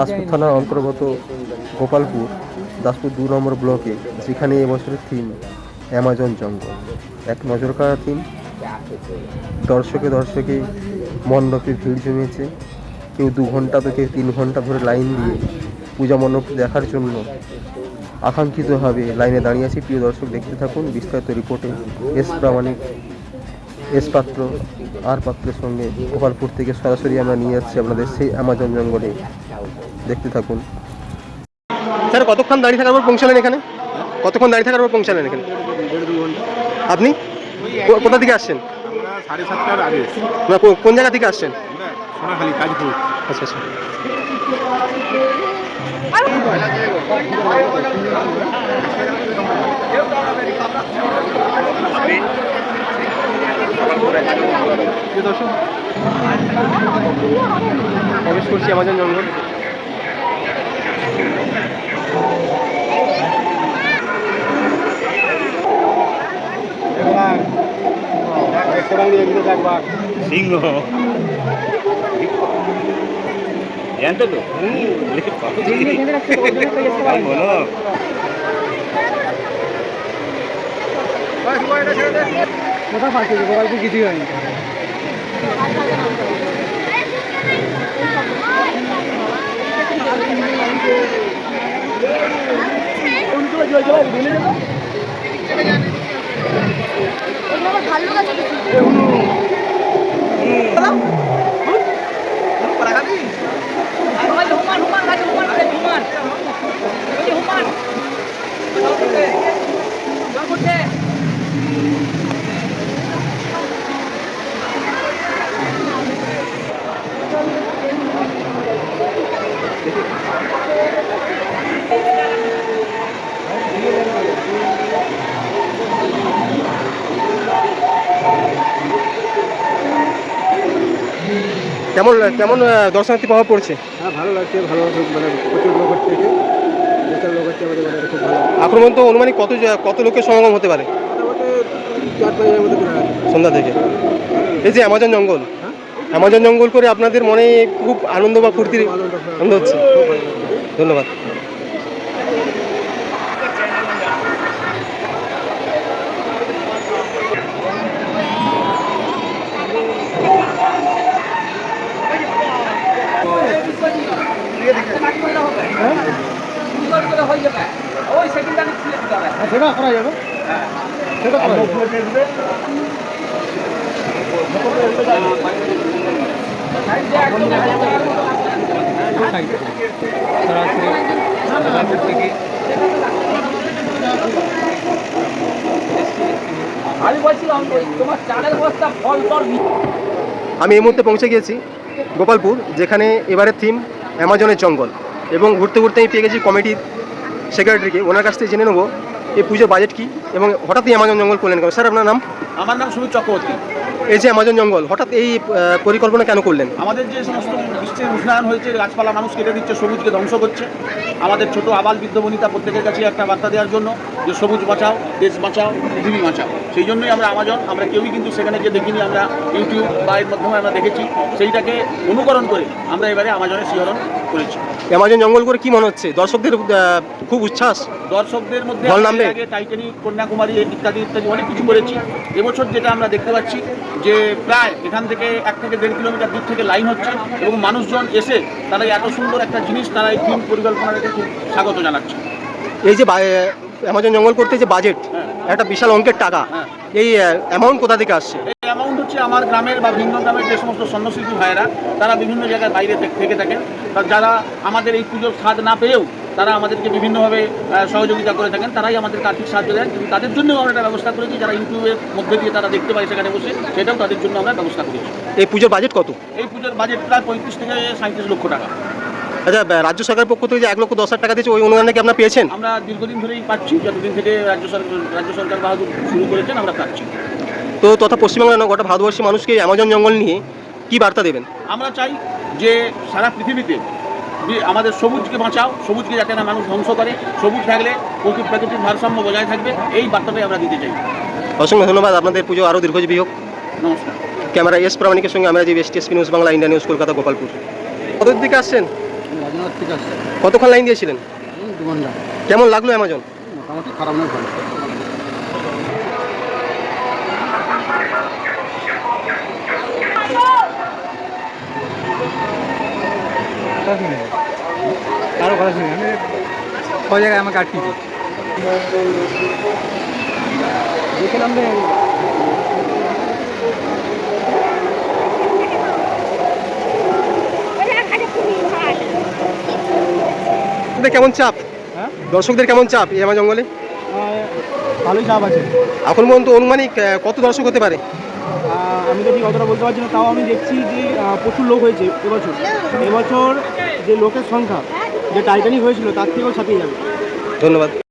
দাসপুর থানার অন্তর্গত গোপালপুর, দাসপুর দু নম্বর ব্লকে, যেখানে এবছরের থিম অ্যামাজন জঙ্গল। এক নজর কাড়া থিম দর্শকে দর্শকে মণ্ডপে ভিড় জমিয়েছে। কেউ দু ঘণ্টা কেউ তিন ঘণ্টা ধরে লাইন দিয়ে পূজা মণ্ডপ দেখার জন্য আকাঙ্ক্ষিতভাবে লাইনে দাঁড়িয়ে আছি। প্রিয় দর্শক, দেখতে থাকুন বিস্তারিত রিপোর্টে এস প্রামাণিক, এস পাত্র, আর পাত্রের সঙ্গে গোপালপুর থেকে সরাসরি আমরা নিয়ে যাচ্ছি আপনাদের সেই অ্যামাজন জঙ্গলে। দেখতে থাকুন। স্যার কতক্ষণ দাঁড়িয়ে থাকার পর পৌঁছালেন এখানে? কতক্ষণ দাঁড়িয়ে থাকার পর পৌঁছালেন এখানে? আপনি? কোথা থেকে আসছেন? সাড়ে সাতটার আগে না কোন জায়গা থেকে আসছেন? কাজপুর আচ্ছা। আচ্ছা দর্শক প্রবেশ করছি আমাজন জঙ্গল। সিংহ জানতো তো বলো কোথাও ফাঁকি গোপালপুর কিছুই হয়নি ভালো কাছে কেমন কেমন দর্শনার্থী প্রভাব পড়ছে? হ্যাঁ ভালো লাগছে ভালো মানে প্রচুর লোক হচ্ছে প্রচুর লোক হচ্ছে আমাদের মানে খুব ভালো। আক্রমণ তো অনুমানিক কত কত লোকের সমাগম হতে পারে? সন্ধ্যা থেকে। এই যে অ্যামাজন জঙ্গল হ্যাঁ? অ্যামাজন জঙ্গল করে আপনাদের মনে খুব আনন্দ বা ফুর্তির আনন্দ হচ্ছে। ধন্যবাদ। সেটা করা যাবে। সেটা করা যাবে। বস্তা ফল টল আমি এই মুহূর্তে পৌঁছে গিয়েছি গোপালপুর যেখানে এবারের থিম অ্যামাজনের জঙ্গল। এবং ঘুরতে ঘুরতে আমি পেয়ে গেছি কমিটির সেক্রেটারিকে ওনার কাছ থেকে জেনে নেব এই পুজোর বাজেট কী, এবং হঠাৎই অ্যামাজন জঙ্গল করলেন স্যার, আপনার নাম? আমার নাম সুমিত চক্রবর্তী। এই যে অ্যামাজন জঙ্গল, হঠাৎ এই পরিকল্পনা কেন করলেন? আমাদের যে সমস্ত বিশ্বের উষ্ণায়ন হয়েছে, গাছপালা মানুষ কেটে দিচ্ছে, সবুজকে ধ্বংস করছে। আমাদের ছোট আবাল বৃদ্ধ বনিতা প্রত্যেকের কাছে একটা বার্তা দেওয়ার জন্য যে সবুজ বাঁচাও, দেশ বাঁচাও, পৃথিবী বাঁচাও। সেই জন্যই আমরা আমাজন আমরা কেউই কিন্তু সেখানে গিয়ে দেখিনি, আমরা ইউটিউব বা এর মাধ্যমে আমরা দেখেছি। সেইটাকে অনুকরণ করে আমরা এবারে আমাজনের শিহরণ করেছি। অ্যামাজন জঙ্গল করে কি মনে হচ্ছে? দর্শকদের খুব উচ্ছ্বাস? দর্শকদের মধ্যে বল নামবে? আগে টাইটানিক কন্যাকুমারী ইত্যাদি ইত্যাদি অনেক কিছু করেছি। এবছর যেটা আমরা দেখতে পাচ্ছি যে প্রায় এখান থেকে এক থেকে দেড় কিলোমিটার দূর থেকে লাইন হচ্ছে এবং মানুষজন এসে তারা এত সুন্দর একটা জিনিস তারা এই থিম পরিকল্পনাটাকে খুব স্বাগত জানাচ্ছে। এই যে অ্যামাজন জঙ্গল করতে যে বাজেট। একটা বিশাল অঙ্কের টাকা। হ্যাঁ। এই অ্যামাউন্ট কোথা থেকে আসছে? এই অ্যামাউন্ট হচ্ছে আমার গ্রামের বা ভিন্ন গ্রামের যে সমস্ত সন্ন্যাসিল্পী ভাইয়েরা তারা বিভিন্ন জায়গায় বাইরে থেকে- থেকে থাকেন। তা যারা আমাদের এই পুজোর স্বাদ না পেয়েও তারা আমাদেরকে বিভিন্নভাবে সহযোগিতা করে থাকেন তারাই আমাদেরকে আর্থিক সাহায্য দেন। কিন্তু তাদের জন্য আমরা একটা ব্যবস্থা করেছি যারা ইউটিউবের মধ্যে দিয়ে তারা দেখতে পায় সেখানে বসে সেটাও তাদের জন্য আমরা ব্যবস্থা করেছি। এই পুজোর বাজেট কত? এই পুজোর বাজেট প্রায় পঁয়ত্রিশ থেকে সাঁত্রিশ লক্ষ টাকা। আচ্ছা রাজ্য সরকারের পক্ষ থেকে যে এক লক্ষ দশ হাজার টাকা দিয়েছে ওই অনুদানে কি আপনার পেয়েছেন? আমরা দীর্ঘদিন ধরেই পাচ্ছি যতদিন থেকে রাজ্য সরকার রাজ্য সরকার বাহাদুর শুরু করেছেন আমরা পাচ্ছি। তো তথা পশ্চিমবাংলা নয় গোটা ভারতবর্ষের মানুষকে অ্যামাজন জঙ্গল নিয়ে কি বার্তা দেবেন? আমরা চাই যে সারা পৃথিবীতে আমাদের সবুজকে বাঁচাও সবুজকে যাতে না মানুষ ধ্বংস করে সবুজ থাকলে প্রকৃতি প্রাকৃতিক ভারসাম্য বজায় থাকবে এই বার্তাটাই আমরা দিতে চাই। অসংখ্য ধন্যবাদ আপনাদের পুজো আরও দীর্ঘজীবী হোক। নমস্কার। ক্যামেরা এস প্রামাণিকের সঙ্গে আমরা যে S TSP news Bangla India news Kolkata Gopalpur. কত দিকে আসছেন? কতক্ষণ লাইন দিয়েছিলেন? কেমন লাগল অ্যামাজন? মোটামুটি খারাপ নয় ভালো। কারও কথা শুনি আমি ওই জায়গায় আমাকে আটকেছি দেখলাম দর্শকদের কেমন চাপ? হ্যাঁ? দর্শকদের কেমন চাপ ইয়ামা জঙ্গলে? ভালোই চাপ আছে। এখন পর্যন্ত অনুমানিক কত দর্শক হতে পারে? আমি তো ঠিক অতটা বলতে পারছি না তাও আমি দেখছি যে প্রচুর লোক হয়েছে এবছর। এবছর যে লোকের সংখ্যা যে টাইটানিক হয়েছিল তার থেকেও ছাপিয়ে যাবে। ধন্যবাদ।